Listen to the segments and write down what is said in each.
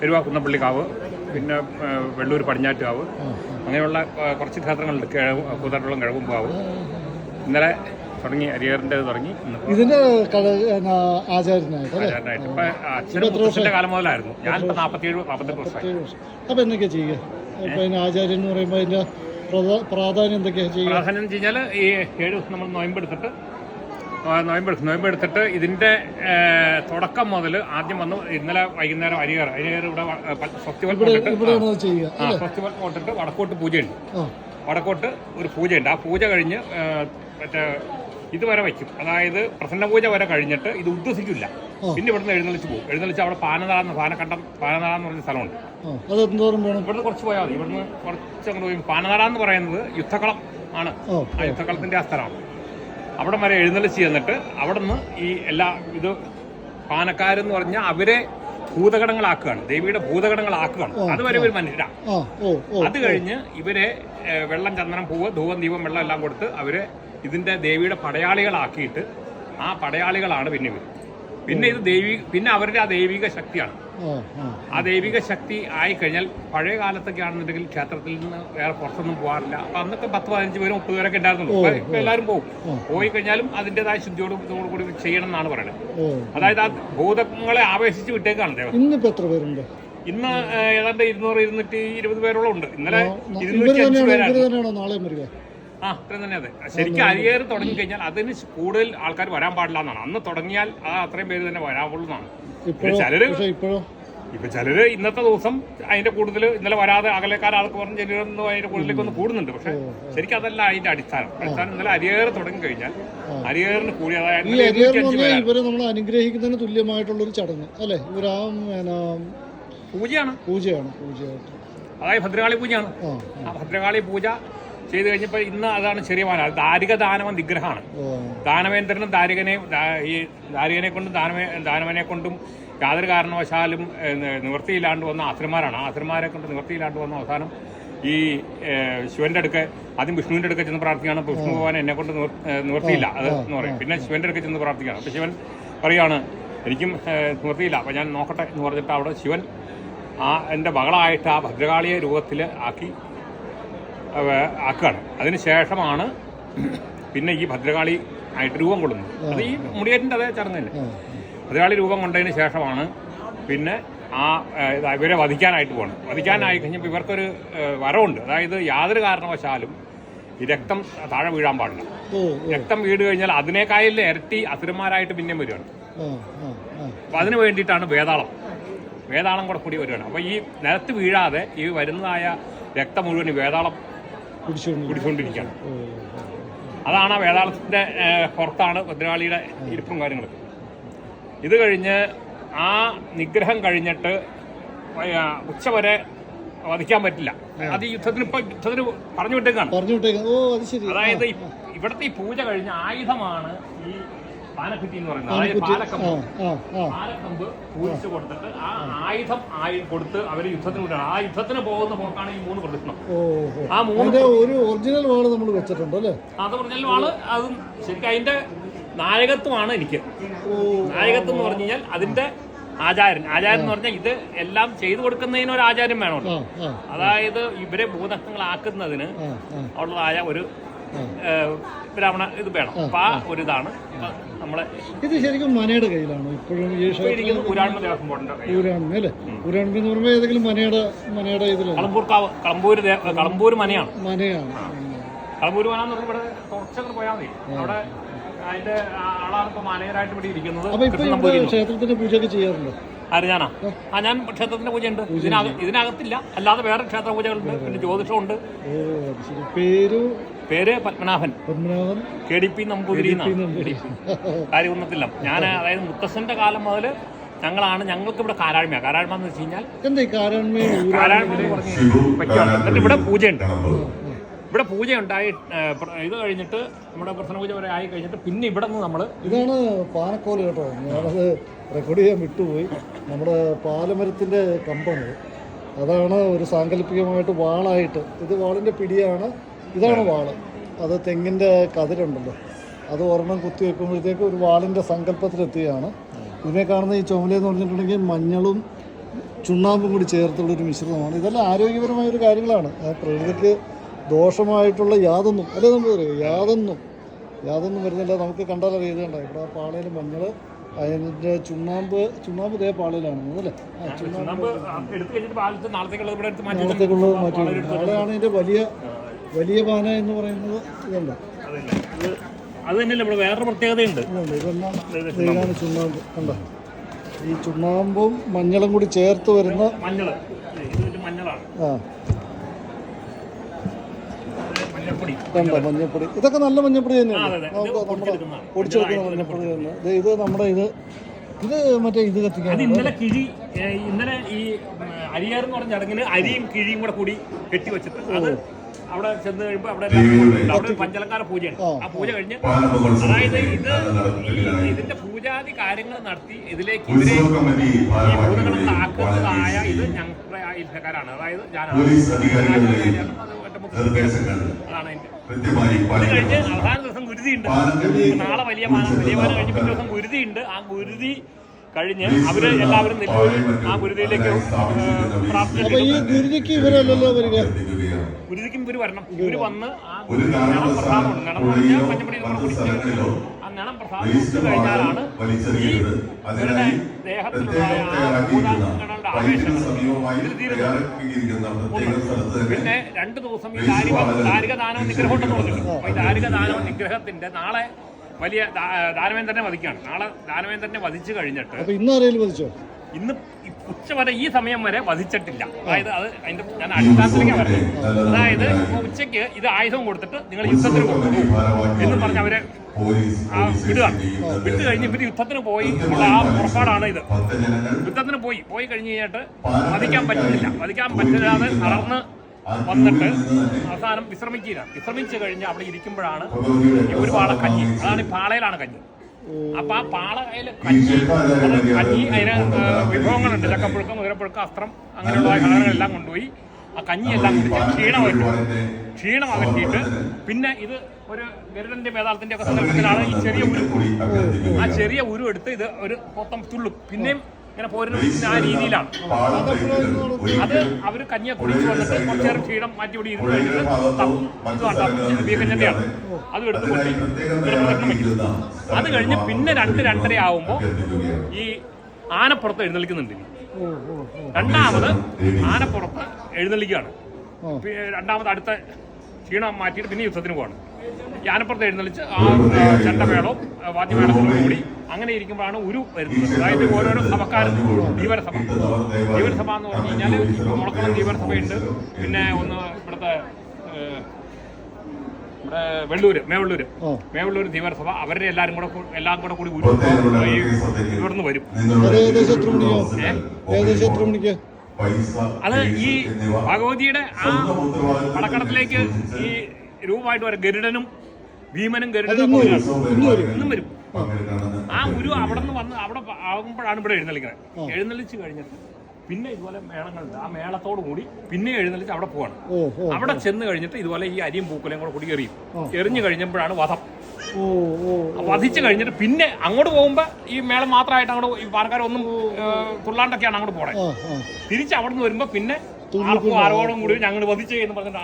പെരുവാ കുന്നപ്പള്ളിക്കാവ് പിന്നെ വെള്ളൂർ പടിഞ്ഞാറ്റുകാവ് അങ്ങനെയുള്ള കുറച്ച് ക്ഷേത്രങ്ങളുണ്ട്. കിഴവ് കൂത്താട്ടുളം കിഴവുംപാവ് ഇന്നലെ തുടങ്ങി അരിയറിന്റെ തുടങ്ങി ഇതിന്റെ ആചാരനായിട്ട് ഇപ്പം അച്ഛനും മുത്തച്ഛന്റെ കാലം മുതലായിരുന്നു. ഞാനിപ്പോൾ നാൽപ്പത്തിയേഴ് നാൽപ്പത്തെട്ട് വർഷമായി. അപ്പൊ എന്തൊക്കെയാ ചെയ്യുക? പിന്നെ ആചാര്യൻ എന്ന് പറയുമ്പോൾ അതിന്റെ പ്രാധാന്യം എന്തൊക്കെയാ ചെയ്യുക? പ്രാധാന്യം വെച്ച് കഴിഞ്ഞാൽ ഈ ഏഴ് ദിവസം നമ്മൾ നോയമ്പെടുത്തിട്ട് ആ, നോയമ്പ് എടുത്തിട്ട് ഇതിന്റെ തുടക്കം മുതൽ ആദ്യം വന്ന് ഇന്നലെ വൈകുന്നേരം അരികേറ്. അരികേറ് ഇവിടെ വ- പ- ഫെസ്റ്റിവൽ കൊണ്ടിട്ട് ചെയ്യുക ആ ഫെസ്റ്റിവൽ പോട്ടിട്ട് വടക്കോട്ട് പൂജയുണ്ട്. വടക്കോട്ട് ഒരു പൂജയുണ്ട്. ആ പൂജ കഴിഞ്ഞ് മറ്റേ ഇതുവരെ വയ്ക്കും. അതായത് പ്രസന്ന പൂജ വരെ കഴിഞ്ഞിട്ട് ഇത് ഉദ്ദേശിക്കില്ല പിന്നെ ഇവിടുന്ന് എഴുന്നള്ളിച്ച് പോകും. എഴുന്നള്ളിച്ച് അവിടെ പാനനാളെന്ന് പാനക്കണ്ടം പാനനാളെന്ന് പറഞ്ഞ സ്ഥലമുണ്ട്. ഇവിടുന്ന് കുറച്ച് പോയാൽ മതി. ഇവിടുന്ന് കുറച്ച് അങ്ങോട്ട് പോയി പാനനാളെന്ന് പറയുന്നത് യുദ്ധക്കളം ആണ്. ആ യുദ്ധക്കളത്തിന്റെ ആ സ്ഥലമാണ്. അവിടെ വരെ എഴുന്നള്ളിച്ച് ചെന്നിട്ട് അവിടെ നിന്ന് ഈ എല്ലാ ഇത് പാനക്കാരെന്ന് പറഞ്ഞാൽ അവരെ ഭൂതഘടങ്ങളാക്കുകയാണ് ദേവിയുടെ ഭൂതഘടങ്ങളാക്കുകയാണ് അതുവരെ ഒരു മനുഷ്യരാ. ഓ അത് കഴിഞ്ഞ് ഇവരെ വെള്ളം ചന്ദനം പൂവ് ധൂവം ദീപം വെള്ളം എല്ലാം കൊടുത്ത് അവരെ ഇതിന്റെ ദേവിയുടെ പടയാളികളാക്കിയിട്ട് ആ പടയാളികളാണ് പിന്നെ ഇവർ പിന്നെ ഇത് ദേവി പിന്നെ അവരുടെ ആ ദൈവിക ശക്തിയാണ്. ആ ദൈവിക ശക്തി ആയി കഴിഞ്ഞാൽ പഴയ കാലത്തൊക്കെ ആണെന്നുണ്ടെങ്കിൽ ക്ഷേത്രത്തിൽ നിന്ന് വേറെ പുറത്തൊന്നും പോകാറില്ല അപ്പൊ അന്നൊക്കെ പത്ത് പതിനഞ്ച് പേരും മുപ്പത് പേരൊക്കെ ഉണ്ടായിരുന്നുള്ളൂ. ഇപ്പൊ എല്ലാവരും പോകും. പോയി കഴിഞ്ഞാലും അതിന്റെതായ ശുദ്ധിയോടും ഇതോടു കൂടി ചെയ്യണം എന്നാണ് പറയുന്നത് അതായത് ആ ഭൂതങ്ങളെ ആവേശിച്ച് വിട്ടേക്കാണ് ഇന്നിപ്പോ എത്ര പേരുണ്ട്? ഇന്ന് ഏതാണ്ട് ഇരുന്നൂറ് ഇരുന്നൂറ്റി ഇരുപത് പേരോളം ഉണ്ട്. ഇന്നലെ ഇരുന്നൂറ്റി അഞ്ച് പേരാണ് ആ അത്രയും തന്നെ അതെ. ശരിക്കും അരിയേർ തുടങ്ങി കഴിഞ്ഞാൽ അതിന് കൂടുതൽ ആൾക്കാർ വരാൻ പാടില്ല എന്നാണ്. അന്ന് തുടങ്ങിയാൽ ആ അത്രയും പേര് തന്നെ വരാവുള്ളൂ എന്നാണ് ചിലര് ഇപ്പൊ ചിലര് ഇന്നത്തെ ദിവസം അതിന്റെ കൂടുതൽ ഇന്നലെ വരാതെ അകലേക്കാർ ആൾക്ക് പറഞ്ഞ് ചിലരൊന്നും അതിന്റെ കൂടുതലേക്ക് ഒന്ന് കൂടുന്നുണ്ട്. പക്ഷെ ശരിക്കും അതല്ല അതിന്റെ അടിസ്ഥാനം. അടിസ്ഥാനം ഇന്നലെ അരിയേറ് തുടങ്ങി കഴിഞ്ഞാൽ അരിയേറിന് കൂടി അതായത് അരിയർ ഇവരെ നമ്മൾ അനുഗ്രഹിക്കുന്നതിന് തുല്യമായിട്ടുള്ള ഒരു ചടങ്ങ് അല്ലെ? പൂജയാണ്. പൂജയാണ് പൂജയായിട്ട്. അതായത് ഭദ്രകാളി പൂജയാണ്. ആ ഭദ്രകാളി പൂജ ചെയ്ത് കഴിഞ്ഞപ്പോൾ ഇന്ന് അതാണ് ചെറിയ മാന. ദാരിക ദാനവ നിഗ്രഹമാണ്. ദാനവേന്ദ്രനും ദാരികനെയും ഈ ദാരികനെ കൊണ്ടും ദാനവേ ദാനവനെ കൊണ്ടും യാതൊരു കാരണവശാലും നിവൃത്തിയില്ലാണ്ട് വന്ന ആശ്രമാരാണ്. ആശ്രമാരെ കൊണ്ട് നിവൃത്തിയില്ലാണ്ട് വന്ന അവസാനം ഈ ശിവന്റെ അടുക്ക് ആദ്യം വിഷ്ണുവിന്റെ അടുക്ക ചെന്ന് പ്രാർത്ഥിക്കുകയാണ്. അപ്പോൾ വിഷ്ണു ഭഗവാൻ എന്നെ കൊണ്ട് നിവൃത്തിയില്ല. അത് എന്ന് പറയും. പിന്നെ ശിവന്റെ അടുക്ക ചെന്ന് പ്രാർത്ഥിക്കുകയാണ്. അപ്പോൾ ശിവൻ പറയാണ് എനിക്കും നിവൃത്തിയില്ല. അപ്പോൾ ഞാൻ നോക്കട്ടെ എന്ന് പറഞ്ഞിട്ട് അവിടെ ശിവൻ ആ എന്റെ മകളായിട്ട് ആ ഭദ്രകാളിയെ രൂപത്തിൽ ആക്കി ആക്കുകയാണ് അതിന് ശേഷമാണ് പിന്നെ ഈ ഭദ്രകാളി ആയിട്ട് രൂപം കൊള്ളുന്നത്. അത് ഈ മുടിയേറ്റിന്റെ അതേ ചടങ്ങ് തന്നെ ഭദ്രകാളി രൂപം കൊണ്ടതിന് ശേഷമാണ് പിന്നെ ആ ഇവരെ വധിക്കാനായിട്ട് പോകണം വധിക്കാനായി കഴിഞ്ഞപ്പോൾ ഇവർക്കൊരു വരവുണ്ട്. അതായത് യാതൊരു കാരണവശാലും ഈ രക്തം താഴെ വീഴാൻ പാടില്ല. രക്തം വീട് കഴിഞ്ഞാൽ അതിനേക്കാളിൽ ഇരട്ടി അസുരന്മാരായിട്ട് പിന്നെയും വരികയാണ്. അപ്പം അതിന് വേണ്ടിയിട്ടാണ് വേതാളം. വേതാളം കൂടെ കൂടി വരികയാണ്. അപ്പോൾ ഈ നിലത്ത് വീഴാതെ ഈ വരുന്നതായ രക്തം മുഴുവൻ വേതാളം കുടിച്ചുകൊണ്ടിരിക്കുകയാണ് അതാണ് ആ വേതാളത്തിന്റെ പുറത്താണ് ഭദ്രകാളിയുടെ ഇരിപ്പും കാര്യങ്ങളൊക്കെ. ഇത് കഴിഞ്ഞ് ആ നിഗ്രഹം കഴിഞ്ഞിട്ട് ഉച്ച വരെ വധിക്കാൻ പറ്റില്ല. അത് യുദ്ധത്തിന് ഇപ്പൊ യുദ്ധത്തിന് പറഞ്ഞു വിട്ടേക്കാണ്. പറഞ്ഞു അതായത് ഇവിടുത്തെ ഈ പൂജ കഴിഞ്ഞ ആയുധമാണ് ഈ പാലക്കുറ്റി എന്ന് പറയുന്നത് അതായത് പാലക്കമ്പ്. പാലക്കമ്പ് പൂരിച്ച് കൊടുത്തിട്ട് ആ ആയുധം ആയി കൊടുത്ത് അവർ യുദ്ധത്തിന് കൊടുക്കണം ആ യുദ്ധത്തിന് പോകുന്ന പോക്കാണ് ഈ മൂന്ന് പ്രദക്ഷിണം. ആ മൂന്ന് ഒരു ഒറിജിനൽ വാൾ നമ്മൾ വെച്ചിട്ടുണ്ട് അല്ലേ? അത് ഒറിജിനൽ വാൾ അത് ശരിക്കും അതിന്റെ നായകത്വമാണ് എനിക്ക്. നായകത്വം എന്ന് പറഞ്ഞു കഴിഞ്ഞാൽ അതിന്റെ ആചാര്യൻ. ആചാരൻ എന്ന് പറഞ്ഞാൽ ഇത് എല്ലാം ചെയ്തു കൊടുക്കുന്നതിന് ഒരു ആചാരം വേണമല്ലോ. അതായത് ഇവരെ ഭൂതങ്ങളാക്കുന്നതിന് ഉള്ളതായ ഒരു ഏഹ്, ബ്രാഹ്മണ ഇത് വേണം. അപ്പൊ ആ ഒരു ഇതാണ്. നമ്മളെ ഇത് ശരിക്കും മനയുടെ കയ്യിലാണോ. ഇപ്പോഴും ഈ ഇപ്പൊ ക്ഷേത്രത്തിൽ പുരാണ ദേവസ്വം ബോർഡിന്റെ ഊരാൺമ അല്ലേ? ഊരാൺമ എന്ന് പറയുമ്പോൾ ഏതെങ്കിലും മനയുടെ മനയുടെ ഇതിലാണ്. കളമ്പൂർക്കാവ് കളമ്പൂര് ദേ- കളമ്പൂര് മനയാണ്. മനയാണ്. കളമ്പൂര് മന എന്ന് പറഞ്ഞാൽ ഇവിടെ കുറച്ചങ്ങ് പോയാൽ മതി. അവിടെ അതിന്റെ ആ- ആളാണ് ഇപ്പൊ മാനേജറായിട്ട് ഇവിടെ ഇരിക്കുന്നത്. അപ്പൊ ഇപ്പൊ കൃഷ്ണൻ ഇവിടെ ക്ഷേത്രത്തിന്റെ പൂജയൊക്കെ ചെയ്യാറുണ്ടോ? ആര് ഞാനാ? ആ. ഞാൻ ക്ഷേത്രത്തിന്റെ പൂജയുണ്ട്. ഇതിനക ഇതിനകത്തില്ല. അല്ലാതെ വേറെ ക്ഷേത്ര പൂജകളുണ്ട്. പിന്നെ ജ്യോതിഷമുണ്ട്. ഓ അത് ശരി. പേര് പേര് Padmanabhan. Padmanabhan. K D P Namboothiri. Namboothiri. ഞാൻ അതായത് മുത്തശ്ശന്റെ കാലം മുതൽ ഞങ്ങളാണ് ഞങ്ങൾക്ക് ഇവിടെ കാരാഴ്മ കാരാഴ്മ? എന്ന് വെച്ച് കഴിഞ്ഞാൽ എന്നിട്ട് ഇവിടെ പൂജയുണ്ട്. ഇവിടെ പൂജ ഉണ്ടായി ഇത് കഴിഞ്ഞിട്ട് നമ്മുടെ പ്രശ്ന പൂജ വരെ ആയി കഴിഞ്ഞിട്ട് പിന്നെ ഇവിടെ നിന്ന് നമ്മൾ ഇതാണ് പാനക്കോൽ കേട്ടോ. ഞാനത് റെക്കോർഡ് ചെയ്യാൻ വിട്ടുപോയി. നമ്മുടെ പാലമരത്തിന്റെ കമ്പാണ് അതാണ് ഒരു സാങ്കല്പികമായിട്ട് വാളായിട്ട്. ഇത് വാളിന്റെ പിടിയാണ് ഇതാണ് വാൾ. അത് തെങ്ങിന്റെ കതിരുണ്ടല്ലോ. അത് ഒരെണ്ണം കുത്തി വെക്കുമ്പോഴത്തേക്ക് ഒരു വാളിന്റെ സങ്കല്പത്തിലെത്തുകയാണ്. ഇതിനെ കാണുന്ന ഈ ചുമലെന്ന് പറഞ്ഞിട്ടുണ്ടെങ്കിൽ മഞ്ഞളും ചുണ്ണാമ്പും കൂടി ചേർത്തുള്ള ഒരു മിശ്രിതമാണ്. ഇതെല്ലാം ആരോഗ്യപരമായ ഒരു കാര്യങ്ങളാണ്. പ്രകൃതിക്ക് ദോഷമായിട്ടുള്ള യാതൊന്നും അല്ലേ നമുക്ക് അറിയാം? യാതൊന്നും യാതൊന്നും വരുന്നില്ല. നമുക്ക് കണ്ടാൽ അറിയുന്നുണ്ട് ഇവിടെ ആ പാളയിൽ മഞ്ഞൾ അതിന്റെ ചുണ്ണാമ്പ് ചുണ്ണാമ്പ് ഇതേ പാളയിലാണ് അല്ലേ? ആ ചുണ്ണാമ്പ് നാളത്തേക്കുള്ളത് മാറ്റി നാളെയാണ് ഇതിന്റെ വലിയ വലിയ പാന എന്ന് പറയുന്നത് ഇതുണ്ട്. അത് തന്നെയല്ല ഇവിടെ വേറൊരു പ്രത്യേകതയുണ്ട്. ഇതെല്ലാം ചുണ്ണാമ്പ് കണ്ടോ? ഈ ചുണ്ണാമ്പും മഞ്ഞളും കൂടി ചേർത്ത് വരുന്ന ഒരു മഞ്ഞളാണ്. ആ. കണ്ടോ? മഞ്ഞപ്പൊടി. ഇതൊക്കെ നല്ല മഞ്ഞപ്പൊടി തന്നെയാണ് നമ്മുടെ. പൊടിച്ചെടുക്കുന്ന മഞ്ഞപ്പൊടി തന്നെ. ഇത് നമ്മുടെ ഇത് ഇത് മറ്റേ ഇത് കത്തിക്കാൻ ഇന്നലെ കിഴി ഇന്നലെ ഈ അരിയാർ എന്ന് പറഞ്ഞ ചടങ്ങിന് അരിയും കിഴിയും കൂടെ കൂടി കെട്ടി വെച്ചിട്ട് അത് അവിടെ ചെന്ന് കഴിയുമ്പോൾ അവിടെ. അവിടെ ഒരു പഞ്ചലങ്കാര പൂജയാണ് ആ പൂജ കഴിഞ്ഞ് അതായത് ഇത് ഇതിന്റെ പൂജാതി കാര്യങ്ങൾ നടത്തി ഇതിലേക്ക് ഇവരെ ആക്കുന്നതായ ഇത് ഞങ്ങളുടെ ആ ഇല്ലക്കാരാണ് അതായത് ഞാനാണ്. അതാണ് പാലിക്കണം. കഴിഞ്ഞ് അവസാന ദിവസം ഗുരുതിയുണ്ട്. നാളെ വലിയ മാനം വലിയ മാനം കഴിഞ്ഞ് പിറ്റേ ദിവസം ഗുരുതിയുണ്ട്. ആ ഗുരുതി കഴിഞ്ഞ് അവർ എല്ലാവരും ആ ഗുരുതിയിലേക്ക് ഗുരുതിക്ക് ഇവർ വരണം. ഇവർ വന്ന് ആ നിണം പ്രസാദമുണ്ട് നിണം പറഞ്ഞാൽ നമ്മൾ നിണം പ്രസാദം കഴിഞ്ഞാലാണ് ഈ ഇവരുടെ തന്നെ പിന്നെ രണ്ട് ദിവസം ഈ ദാരിക ദാരിക ദാനവും നിഗ്രഹം ഉണ്ടെന്ന് പറഞ്ഞിട്ടുണ്ട്. അപ്പൊ ഈ ദാരിക ദാനവും നിഗ്രഹത്തിന്റെ നാളെ വലിയ ദാനവേന്ദ്രനെ വധിക്കുകയാണ്. നാളെ ദാനവേന്ദ്രനെ വധിച്ചു കഴിഞ്ഞിട്ട് അപ്പൊ ഇന്ന് ആരെങ്കിലും വധിച്ചോ? ഇന്ന് ഉച്ച വരെ ഈ സമയം വരെ വധിച്ചിട്ടില്ല. അതായത് അത് അതിന്റെ ഞാൻ അടിസ്ഥാനത്തിലേക്ക് പറഞ്ഞത് അതായത് ഉച്ചയ്ക്ക് ഉച്ചയ്ക്ക് ഇത് ആയുധം കൊടുത്തിട്ട് നിങ്ങൾ യുദ്ധത്തിന് പോകും. എന്നും പറഞ്ഞ് അവരെ വിടുക. വിട്ട് കഴിഞ്ഞ് ഇവർ യുദ്ധത്തിന് പോയി ഉള്ള ആ പുറപ്പാടാണ് ഇത്. യുദ്ധത്തിന് പോയി. പോയി കഴിഞ്ഞ് കഴിഞ്ഞിട്ട് വധിക്കാൻ പറ്റുന്നില്ല. വധിക്കാൻ പറ്റാതെ തളർന്ന് വന്നിട്ട് അവസാനം വിശ്രമിക്കുക. വിശ്രമിച്ചു കഴിഞ്ഞ് അവിടെ ഇരിക്കുമ്പോഴാണ് ഒരു പാള കഞ്ഞി. അതാണ് ഈ പാളയിലാണ് കഞ്ഞി. അപ്പൊ ആ പാളയിൽ കഞ്ഞി കഞ്ഞി അതിന് വിഭവങ്ങളുണ്ട്. ചക്കപ്പുഴുക്കം ഉയരപ്പുഴുക്കം അസ്ത്രം അങ്ങനെയുള്ള കളറുകളെല്ലാം കൊണ്ടുപോയി ആ കഞ്ഞിയെല്ലാം കുടിച്ച് ക്ഷീണമായിട്ട് ക്ഷീണം അകറ്റിയിട്ട് പിന്നെ ഇത് ഒരു ഗരുഡന്റെ വേദാളത്തിന്റെ ഒക്കെ സന്ദർഭത്തിലാണ് ഈ ചെറിയ ഉരു ആ ചെറിയ ഉരു എടുത്ത് ഇത് ഒരു മൊത്തം തുള്ളും. പിന്നെയും ഇങ്ങനെ പോരുന്ന ആ രീതിയിലാണ്. അത് അവർ കഞ്ഞിയെ കുടിച്ച് വന്നിട്ട് കുറച്ചേറെ ക്ഷീണം മാറ്റി കൂടി ഇരുന്ന് കഴിഞ്ഞിട്ട് തപ്പും ബീക്കഞ്ഞിന്റെയാണ് അത് എടുത്ത് കൊട്ടി അത് കഴിഞ്ഞ് പിന്നെ രണ്ട് രണ്ടര ആവുമ്പോൾ ഈ ആനപ്പുറത്ത് എഴുന്നള്ളിക്കുന്നുണ്ട് രണ്ടാമത് ആനപ്പുറത്ത് എഴുന്നള്ളിക്കുകയാണ്. രണ്ടാമത് അടുത്ത ക്ഷീണം മാറ്റിയിട്ട് പിന്നെ യുദ്ധത്തിന് പോവാണ്. ഈ ആനപ്പുറത്ത് എഴുന്നള്ളിച്ച് ആ ചട്ടമേളവും ചെണ്ടമേളവും വാദ്യമേളത്തോടും കൂടി അങ്ങനെ ഇരിക്കുമ്പോഴാണ് ഉരു വരുന്നത്. അതായത് ഓരോരോ സഭക്കാരും ധീവരസഭ ധീവരസഭ എന്ന് പറഞ്ഞു കഴിഞ്ഞാൽ മുളക്കുളം ധീവരസഭയുണ്ട് പിന്നെ ഒന്ന് ഇവിടുത്തെ നമ്മുടെ വെള്ളൂര് മേവള്ളൂര്. മേവള്ളൂര് ധീവരസഭ. അവരുടെ എല്ലാവരും കൂടെ എല്ലാം കൂടെ കൂടി ഉരു ഇവിടുന്ന് വരും. അത് ഈ ഭഗവതിയുടെ ആ പടക്കടത്തിലേക്ക് ഈ രൂപമായിട്ട് വരും. ഗരുഡനും ഭീമനും ഗരുഡനും. ഇന്നും വരും. ആ. ഗുരു അവിടെ നിന്ന് വന്ന് അവിടെ ആകുമ്പോഴാണ് ഇവിടെ എഴുന്നള്ളിക്കുന്നത്. എഴുന്നള്ളിച്ച് കഴിഞ്ഞിട്ട് പിന്നെ ഇതുപോലെ മേളങ്ങളുണ്ട്. ആ മേളത്തോടു കൂടി പിന്നെ എഴുന്നള്ളിച്ച് അവിടെ പോവാണ് അവിടെ ചെന്ന് കഴിഞ്ഞിട്ട് ഇതുപോലെ ഈ അരിയും പൂക്കുലയും കൂടെ കൂടി എറിയും. എറിഞ്ഞു കഴിഞ്ഞപ്പോഴാണ് വധം. വധിച്ചു കഴിഞ്ഞിട്ട് പിന്നെ അങ്ങോട്ട് പോകുമ്പോ ഈ മേളം മാത്രമായിട്ട് അങ്ങോട്ട് ഈ പാലക്കാരൊന്നും തുള്ളാണ്ടൊക്കെയാണ് അങ്ങോട്ട് പോണേ. തിരിച്ച് അവിടെ നിന്ന് വരുമ്പോ പിന്നെ ആരോടും കൂടി ഞങ്ങൾ വധിച്ചു എന്ന് പറഞ്ഞിട്ട്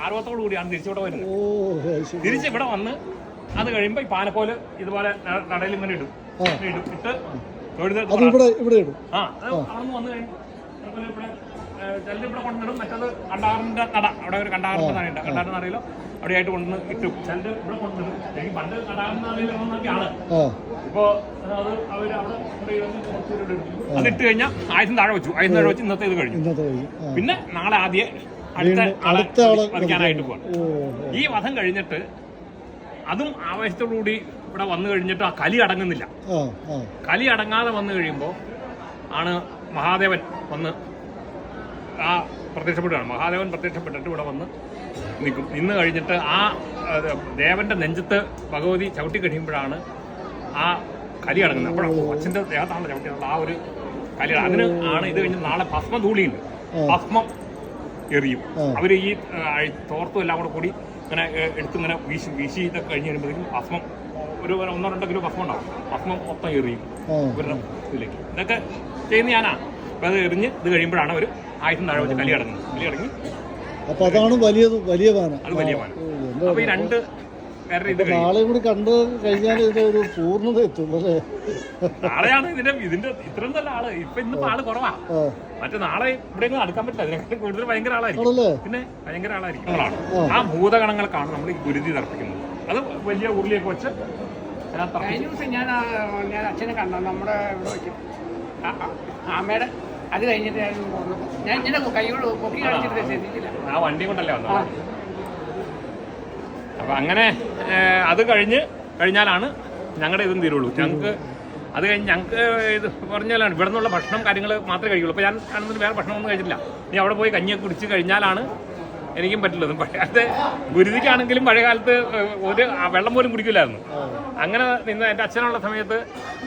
ആർവത്തോടു കൂടിയാണ് തിരിച്ചിവിടെ വരുന്നത്. ശരി. വന്ന് അത് കഴിയുമ്പോ ഈ പാനക്കോൽ ഇതുപോലെ നടയിൽ ഇങ്ങനെ ഇടും. ഇടും. ഇട്ട് തൊഴുത് ആ അത് അവിടെ വന്ന് ചിലത് ഇവിടെ കൊണ്ടിടും. മറ്റത് കണ്ടാറിന്റെ നട. അവിടെ ഒരു കണ്ടാറിന്റെ നടയുണ്ട്. കണ്ടാറിന്റെ നടയിലോ അവിടെയായിട്ട് കൊണ്ടുവന്ന് ഇട്ടു. ചിലത് ഇവിടെ പണ്ട് ഇപ്പോ അത് അവർ അവിടെ അതിട്ട് കഴിഞ്ഞാൽ ആയിരം താഴെ വെച്ചു. ആയിരം താഴെ വെച്ച് ഇന്നത്തെ ഇത് കഴിഞ്ഞു. പിന്നെ നാളെ ആദ്യം അടുത്ത ആളെ അടുത്ത ആളെ വധിക്കാനായിട്ട് പോവാണ്. ഈ വധം കഴിഞ്ഞിട്ട് അതും ആവേശത്തോടുകൂടി ഇവിടെ വന്നു കഴിഞ്ഞിട്ട് ആ കലി അടങ്ങുന്നില്ല. കലി അടങ്ങാതെ വന്നു കഴിയുമ്പോൾ ആണ് മഹാദേവൻ വന്ന് ആ പ്രത്യക്ഷപ്പെടുകയാണ്. മഹാദേവൻ പ്രത്യക്ഷപ്പെട്ടിട്ട് ഇവിടെ വന്ന് നിൽക്കും നിന്ന് കഴിഞ്ഞിട്ട് ആ ദേവന്റെ നെഞ്ചത്ത് ഭഗവതി ചവിട്ടി കഴിയുമ്പോഴാണ് ആ കലി അടങ്ങുന്നത്. അപ്പോഴാണ് അച്ഛന്റെ ദേഹത്താണ് ചവിട്ടി ആ ഒരു കലി അതിന് ആണ് ഇത് കഴിഞ്ഞ് നാളെ ഭസ്മധൂളിയുണ്ട് ഭസ്മം എറിയും. അവർ ഈ തോർത്തും എല്ലാം കൂടെ കൂടി ഇങ്ങനെ എടുത്തിങ്ങനെ വീശി വീശി ഇതൊക്കെ കഴിഞ്ഞ് കഴിയുമ്പോഴേക്കും ഭസ്മം ഒരു ഒന്നോ രണ്ടോ കിലോ ഭസ്മം ഉണ്ടാവും. ഭസ്മം മൊത്തം എറിയും. ഇവരുടെ ഇതിലേക്ക്. ഇതൊക്കെ ചെയ്യുന്ന ഞാനാ. അപ്പോൾ അത് എറിഞ്ഞ് ഇത് കഴിയുമ്പോഴാണ് അവർ ആയുധം താഴെ വെച്ച് കലി അടങ്ങുന്നത്. കലി അടങ്ങി അപ്പൊ അതാണ് വലിയത് വലിയ പാന അത് വലിയ പാന ഈ രണ്ട് ഇത് കഴിയും നാളെയും കൂടി കണ്ടു കഴിഞ്ഞാൽ ഇതിന്റെ ഒരു പൂർണത എത്തും അല്ലേ? നാളെയാണ് ഇതിന്റെ ഇതിന്റെ ഇത്രയും നല്ല ആൾ. ഇപ്പൊ ഇന്നിപ്പോ ആൾ കുറവാ. ആ. മറ്റു നാളെ ഇവിടെ അടുക്കാൻ പറ്റില്ല. കൂടുതൽ ഭയങ്കര ആളായിരിക്കും. ആണല്ലേ? പിന്നെ ഭയങ്കര ആളായിരിക്കും. ആളാണ് ആ ഭൂതഗണങ്ങൾക്കാണ് നമ്മൾ ഈ ഗുരുതി തർപ്പിക്കുന്നത്. അത് വലിയ ഉരുളിയൊക്കെ വെച്ച് അതിനകത്ത് കഴിഞ്ഞ ദിവസം ഞാൻ ആ, ഞാൻ അച്ഛനെ കണ്ട. നമ്മുടെ ഇവിടെ വെച്ച്. ആ, ആ, അമ്മയുടെ അത് കഴിഞ്ഞിട്ട് ഞാൻ പോന്നു ഞാൻ ഇങ്ങനെ കൈയോട് പൊക്കി കാണിച്ചിട്ട് ശ്രദ്ധിച്ചില്ല ആ വണ്ടി കൊണ്ടല്ലേ വന്നത്? അപ്പൊ അങ്ങനെ അത് കഴിഞ്ഞ് കഴിഞ്ഞാലാണ് ഞങ്ങളുടെ ഇതും തീരുള്ളൂ. ഞങ്ങൾക്ക് അത് കഴിഞ്ഞ് ഞങ്ങൾക്ക് ഇത് പറഞ്ഞാലാണ് ഇവിടെ നിന്നുള്ള ഭക്ഷണം കാര്യങ്ങൾ മാത്രമേ കഴിക്കുള്ളൂ. അപ്പോൾ ഞാൻ കാണുന്നത് വേറെ ഭക്ഷണമൊന്നും കഴിച്ചിട്ടില്ല. നീ അവിടെ പോയി കഞ്ഞിയൊക്കെ കുടിച്ച് കഴിഞ്ഞാലാണ് എനിക്കും പറ്റില്ല പക്ഷേ ഗുരുതിക്കാണെങ്കിലും പഴയ കാലത്ത് ഒരു വെള്ളം പോലും കുടിക്കില്ലായിരുന്നു. അങ്ങനെ നിന്ന് എന്റെ അച്ഛനുള്ള സമയത്ത്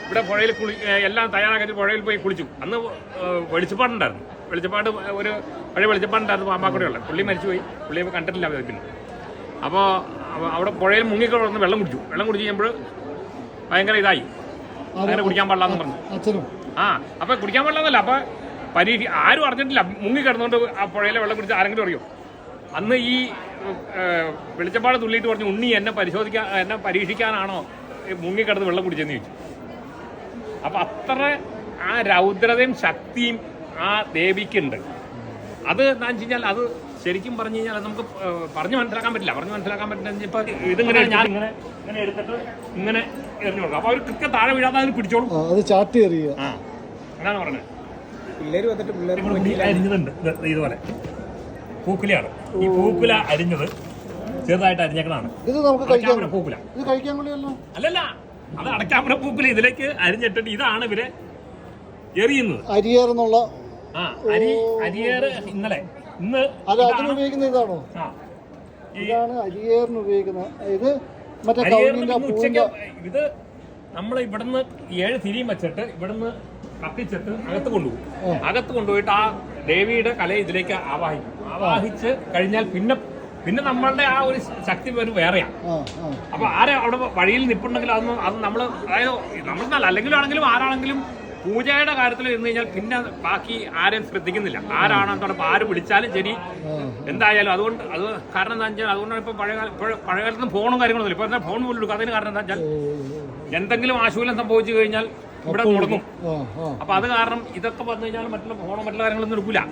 ഇവിടെ പുഴയിൽ കുളി എല്ലാം തയ്യാറാക്കി പുഴയിൽ പോയി കുളിച്ചു. അന്ന് വെളിച്ചപ്പാടുണ്ടായിരുന്നു. വെളിച്ചപ്പാട് ഒരു പഴയ വെളിച്ചപ്പാടുണ്ടായിരുന്നു പാമ്പാക്കുടിയുള്ള പുള്ളി മരിച്ചുപോയി. പുള്ളിയെ കണ്ടിട്ടില്ല പിന്നെ. അപ്പോൾ അവിടെ പുഴയിൽ മുങ്ങിക്കിടന്ന് വെള്ളം കുടിച്ചു. വെള്ളം കുടിച്ച് കഴിയുമ്പോൾ ഭയങ്കര ഇതായി. അങ്ങനെ കുടിക്കാൻ പാടില്ലാന്ന് പറഞ്ഞു. ആ അപ്പം കുടിക്കാൻ പാടില്ലെന്നല്ല. അപ്പം പരീക്ഷ ആരും അറിഞ്ഞിട്ടില്ല. മുങ്ങി കിടന്നുകൊണ്ട് ആ പുഴയിലെ വെള്ളം കുടിച്ച് ആരെങ്കിലും അറിയോ? അന്ന് ഈ വെളിച്ചപ്പാട് തുള്ളിയിട്ട് പറഞ്ഞു ഉണ്ണി എന്നെ പരിശോധിക്കാൻ എന്നെ പരീക്ഷിക്കാനാണോ മുങ്ങി മുങ്ങിക്കിടന്ന് വെള്ളം കുടിച്ചെന്ന് ചോദിച്ചു. അപ്പം അത്ര ആ രൗദ്രതയും ശക്തിയും ആ ദേവിക്കുണ്ട്. അത് എന്താ വെച്ച് കഴിഞ്ഞാൽ അത് ശരിക്കും പറഞ്ഞു കഴിഞ്ഞാൽ നമുക്ക് പറഞ്ഞു മനസ്സിലാക്കാൻ പറ്റില്ല. പറഞ്ഞു മനസ്സിലാക്കാൻ പറ്റില്ല ഇപ്പൊ ഇതിങ്ങനെ ഞാൻ ഇങ്ങനെ ഇങ്ങനെ എടുത്തിട്ട് ഇങ്ങനെ എറിഞ്ഞു കൊടുക്കും. അപ്പൊ അവർ കൃത്യം താഴെ വീഴാതെ അതിന് പിടിച്ചോളും. അത് ചാട്ടി എറിയുക. ആ അങ്ങനെയാണ് പറഞ്ഞത്. പിള്ളേര് വന്നിട്ട് പിള്ളേർ അരിഞ്ഞതുണ്ട്. ഇത് ഇതുപോലെ. പൂക്കുലയാണ്. ഈ പൂക്കുല അരിഞ്ഞത് ചെറുതായിട്ട് അരിഞ്ഞേക്കണാണ് ഇത് നമുക്ക് പൂക്കുല. ഇത് കഴിക്കാൻ കൊള്ളിയല്ലോ അല്ലല്ല. അത് അടയ്ക്കാമര പൂക്കുല ഇതിലേക്ക് അരിഞ്ഞിട്ടിട്ട് ഇതാണ് ഇവർ എറിയുന്നത്. അരിയേറെന്നുള്ള ആ അരി അരിയേറ് ഇന്നലെ. ഇന്ന് അത് അതിന് ഉപയോഗിക്കുന്ന ഇതാണോ? ആ. ഇതാണ് അരിയേറിന് ഉപയോഗിക്കുന്നത് മറ്റേ അരിയേറിന് കൗങ്ങിന്റെ പൂവിന്റെ ഇത് നമ്മൾ ഇവിടുന്ന് ഏഴ് തിരിയും വെച്ചിട്ട് ഇവിടുന്ന് കത്തിച്ചിട്ട് അകത്ത് കൊണ്ടുപോകും. അകത്ത് കൊണ്ടുപോയിട്ട് ആ ദേവിയുടെ കല ഇതിലേക്ക് ആവാഹിക്കും. ആവാഹിച്ച് കഴിഞ്ഞാൽ പിന്നെ പിന്നെ നമ്മളുടെ ആ ഒരു ശക്തി ഒരു വേറെയാണ് അപ്പൊ ആരെ അവിടെ വഴിയിൽ നിപ്പുണ്ടെങ്കിൽ അതൊന്നും അത് നമ്മൾ അതായത് നമ്മൾ നല്ല അല്ലെങ്കിലും ആണെങ്കിലും ആരാണെങ്കിലും പൂജയുടെ കാര്യത്തിൽ ഇരുന്ന് കഴിഞ്ഞാൽ പിന്നെ ബാക്കി ആരെയും ശ്രദ്ധിക്കുന്നില്ല. ആരാണെന്നോടെ ആര് വിളിച്ചാലും ശരി. എന്തായാലും അതുകൊണ്ട് അത് കാരണം എന്താ വെച്ചാൽ അതുകൊണ്ടാണ് ഇപ്പൊ പഴയ കാലം പഴയ- പഴയ കാലത്ത് ഫോണും കാര്യങ്ങളൊന്നും ഇല്ല ഇപ്പൊ എന്താ ഫോൺ പോലും എടുക്കും അതിന് കാരണം എന്താ വെച്ചാൽ എന്തെങ്കിലും ആശൂലം സംഭവിച്ചു കഴിഞ്ഞാൽ ഇവിടെ മുടങ്ങും. ആ അപ്പൊ അത് കാരണം ഇതൊക്കെ വന്നു കഴിഞ്ഞാൽ മറ്റുള്ള ഫോണോ മറ്റുള്ള കാര്യങ്ങളൊന്നും എടുക്കില്ല